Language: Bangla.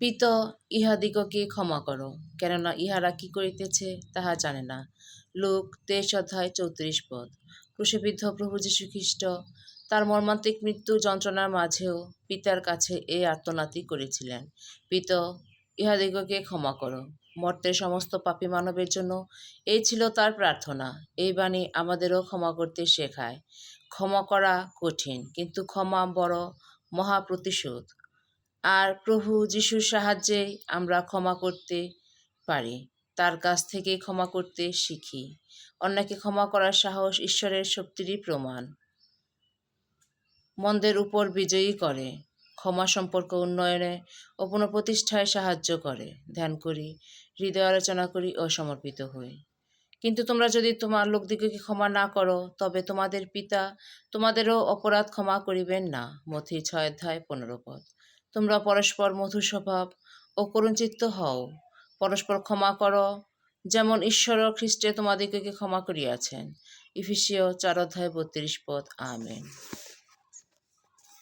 পিত ইহাদিগকে ক্ষমা করো, কেননা ইহারা কি করিতেছে তাহা জানে না। লোক তেইশ অধ্যায় চৌত্রিশ পদ। ক্রুশবিদ্ধ প্রভু যীশু খ্রিস্ট তার মর্মান্তিক মৃত্যু যন্ত্রণার মাঝেও পিতার কাছে এই আর্তনাতি করেছিলেন। পিত ইহাদিগকে ক্ষমা করো, মর্তের সমস্ত পাপী মানবের জন্য এই ছিল তার প্রার্থনা। এই বাণী আমাদেরও ক্ষমা করতে শেখায়। ক্ষমা করা কঠিন, কিন্তু ক্ষমা বড় মহা প্রতিশোধ আর প্রভু যিশুর সাহায্যে আমরা ক্ষমা করতে পারি। তার কাছ থেকে ক্ষমা করতে শিখি। অন্যকে ক্ষমা করার সাহস ঈশ্বরের শক্তিরই প্রমাণ। মন্দের উপর বিজয়ী করে। ক্ষমা সম্পর্ক উন্নয়নে ও পুনঃপ্রতিষ্ঠায় সাহায্য করে। ধ্যান করি, হৃদয় আলোচনা করি ও সমর্পিত হই। কিন্তু তোমরা যদি তোমার লোকদিগকে ক্ষমা না করো, তবে তোমাদের পিতা তোমাদেরও অপরাধ ক্ষমা করিবেন না। মথি ছয় অধ্যায় পনেরো পদ। তোমরা পরস্পর মধুর স্বভাব ও করুণচিত্ত হও। পরস্পর ক্ষমা কর, যেমন ঈশ্বর খ্রিস্টে তোমাদিগকে ক্ষমা করিয়াছেন। ইফিসীয় চার অধ্যায় বত্রিশ পদ, আমেন।